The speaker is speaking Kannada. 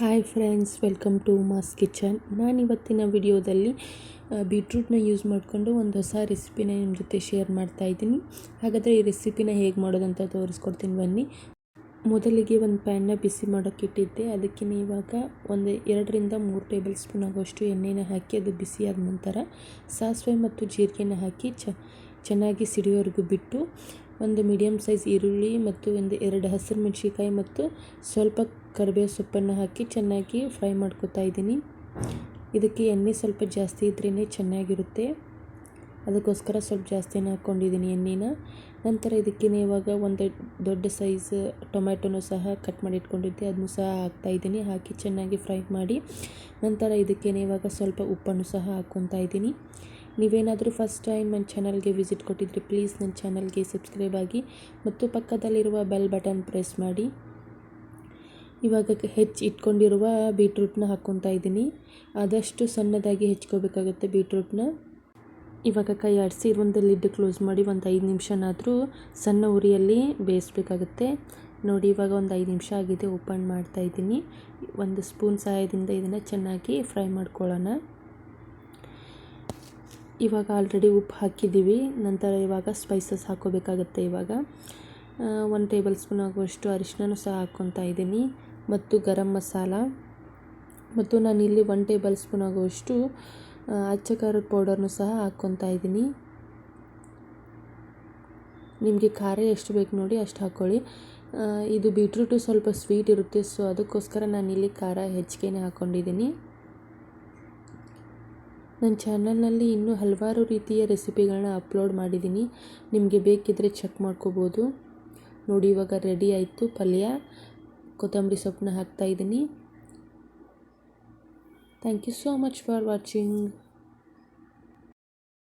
Hi friends welcome to mass kitchen ನಾನು ಇವತ್ತಿನ ವಿಡಿಯೋದಲ್ಲಿ ಬೀಟ್ರೂಟ್ನ ಯೂಸ್ ಮಾಡಿಕೊಂಡು ಒಂದು ಹೊಸ ರೆಸಿಪಿನ ನಿಮ್ಮ ಜೊತೆ ಶೇರ್ ಮಾಡ್ತಾ ಇದ್ದೀನಿ. ಹಾಗಾದರೆ ಈ ರೆಸಿಪಿನ ಹೇಗೆ ಮಾಡೋದಂತ ತೋರಿಸ್ಕೊಡ್ತೀನಿ ಬನ್ನಿ. ಮೊದಲಿಗೆ ಒಂದು ಪ್ಯಾನ್ನ ಬಿಸಿ ಮಾಡೋಕ್ಕೆ ಇಟ್ಟಿದ್ದೆ. ಅದಕ್ಕೆ ಇವಾಗ ಒಂದು ಎರಡರಿಂದ ಮೂರು ಟೇಬಲ್ ಸ್ಪೂನ್ ಆಗುವಷ್ಟು ಎಣ್ಣೆನ ಹಾಕಿ ಅದು ಬಿಸಿಯಾದ ನಂತರ ಸಾಸಿವೆ ಮತ್ತು ಜೀರಿಗೆನ ಹಾಕಿ ಚೆನ್ನಾಗಿ ಸಿಡಿಯೋವರೆಗೂ ಬಿಟ್ಟು ಒಂದು ಮೀಡಿಯಂ ಸೈಜ್ ಈರುಳ್ಳಿ ಮತ್ತು ಒಂದು ಎರಡು ಹಸಿರು ಮೆಣಸಿಕಾಯಿ ಮತ್ತು ಸ್ವಲ್ಪ ಕರಿಬೇವು ಸೊಪ್ಪನ್ನು ಹಾಕಿ ಚೆನ್ನಾಗಿ ಫ್ರೈ ಮಾಡ್ಕೊತಾ ಇದ್ದೀನಿ. ಇದಕ್ಕೆ ಎಣ್ಣೆ ಸ್ವಲ್ಪ ಜಾಸ್ತಿ ಇದ್ರೇ ಚೆನ್ನಾಗಿರುತ್ತೆ. ಅದಕ್ಕೋಸ್ಕರ ಸ್ವಲ್ಪ ಜಾಸ್ತಿನೇ ಹಾಕ್ಕೊಂಡಿದ್ದೀನಿ ಎಣ್ಣೆನ. ನಂತರ ಇದಕ್ಕೆ ಇವಾಗ ಒಂದು ದೊಡ್ಡ ಸೈಜ್ ಟೊಮ್ಯಾಟೊನೂ ಸಹ ಕಟ್ ಮಾಡಿ ಇಟ್ಕೊಂಡಿದ್ದೆ. ಅದನ್ನು ಸಹ ಹಾಕ್ತಾಯಿದ್ದೀನಿ ಹಾಕಿ ಚೆನ್ನಾಗಿ ಫ್ರೈ ಮಾಡಿ. ನಂತರ ಇದಕ್ಕೆ ಇವಾಗ ಸ್ವಲ್ಪ ಉಪ್ಪನ್ನು ಸಹ ಹಾಕ್ಕೊತಾ ಇದ್ದೀನಿ. ನೀವೇನಾದರೂ ಫಸ್ಟ್ ಟೈಮ್ ನನ್ನ ಚಾನಲ್ಗೆ ವಿಸಿಟ್ ಕೊಟ್ಟಿದ್ರೆ ಪ್ಲೀಸ್ ನನ್ನ ಚಾನಲ್ಗೆ ಸಬ್ಸ್ಕ್ರೈಬ್ ಆಗಿ ಮತ್ತು ಪಕ್ಕದಲ್ಲಿರುವ ಬೆಲ್ ಬಟನ್ ಪ್ರೆಸ್ ಮಾಡಿ. ಇವಾಗ ಹೆಚ್ಚು ಇಟ್ಕೊಂಡಿರುವ ಬೀಟ್ರೂಟ್ನ ಹಾಕ್ಕೊತಾ ಇದ್ದೀನಿ. ಆದಷ್ಟು ಸಣ್ಣದಾಗಿ ಹೆಚ್ಕೋಬೇಕಾಗುತ್ತೆ ಬೀಟ್ರೂಟ್ನ ಇವಾಗ ಕೈ ಆಡಿಸಿ ಒಂದು ಲಿಡ್ ಕ್ಲೋಸ್ ಮಾಡಿ ಒಂದು ಐದು ನಿಮಿಷನಾದರೂ ಸಣ್ಣ ಉರಿಯಲ್ಲಿ ಬೇಯಿಸ್ಬೇಕಾಗುತ್ತೆ. ನೋಡಿ, ಇವಾಗ ಒಂದು ಐದು ನಿಮಿಷ ಆಗಿದೆ ಓಪನ್ ಮಾಡ್ತಾ ಇದ್ದೀನಿ. ಒಂದು ಸ್ಪೂನ್ ಸಹಾಯದಿಂದ ಇದನ್ನು ಚೆನ್ನಾಗಿ ಫ್ರೈ ಮಾಡ್ಕೊಳ್ಳೋಣ. ಇವಾಗ ಆಲ್ರೆಡಿ ಉಪ್ಪು ಹಾಕಿದ್ದೀವಿ. ನಂತರ ಇವಾಗ ಸ್ಪೈಸಸ್ ಹಾಕೋಬೇಕಾಗತ್ತೆ ಇವಾಗ. ಒಂದು ಟೇಬಲ್ ಸ್ಪೂನ್ ಆಗುವಷ್ಟು ಅರಿಶಿನ ಸಹ ಹಾಕ್ಕೊತಾ ಇದ್ದೀನಿ. ಮತ್ತು ಗರಂ ಮಸಾಲ. ಮತ್ತು ನಾನು ಇಲ್ಲಿ ಒನ್ ಟೇಬಲ್ ಸ್ಪೂನ್ ಆಗುವಷ್ಟು ಅಚ್ಚ ಖಾರದ ಪೌಡರ್ನು ಸಹ ಹಾಕ್ಕೊತಾ ಇದ್ದೀನಿ. ನಿಮಗೆ ಖಾರ ಎಷ್ಟು ಬೇಕು ನೋಡಿ ಅಷ್ಟು ಹಾಕ್ಕೊಳ್ಳಿ ಇದು ಬೀಟ್ರೂಟು ಸ್ವಲ್ಪ ಸ್ವೀಟ್ ಇರುತ್ತೆ ಸೊ ಅದಕ್ಕೋಸ್ಕರ ನಾನು ಇಲ್ಲಿ ಖಾರ ಹೆಚ್ಚಿಗೆನೇ ಹಾಕ್ಕೊಂಡಿದ್ದೀನಿ ನನ್ನ ಚಾನಲ್ನಲ್ಲಿ ಇನ್ನೂ ಹಲವಾರು ರೀತಿಯ ರೆಸಿಪಿಗಳನ್ನ ಅಪ್ಲೋಡ್ ಮಾಡಿದ್ದೀನಿ. ನಿಮಗೆ ಬೇಕಿದ್ದರೆ ಚೆಕ್ ಮಾಡ್ಕೋಬೋದು. ನೋಡಿ, ಇವಾಗ ರೆಡಿ ಆಯಿತು ಪಲ್ಯ. ಕೊತ್ತಂಬರಿ ಸೊಪ್ಪನ್ನ ಹಾಕ್ತಾಯಿದ್ದೀನಿ thank you so much for watching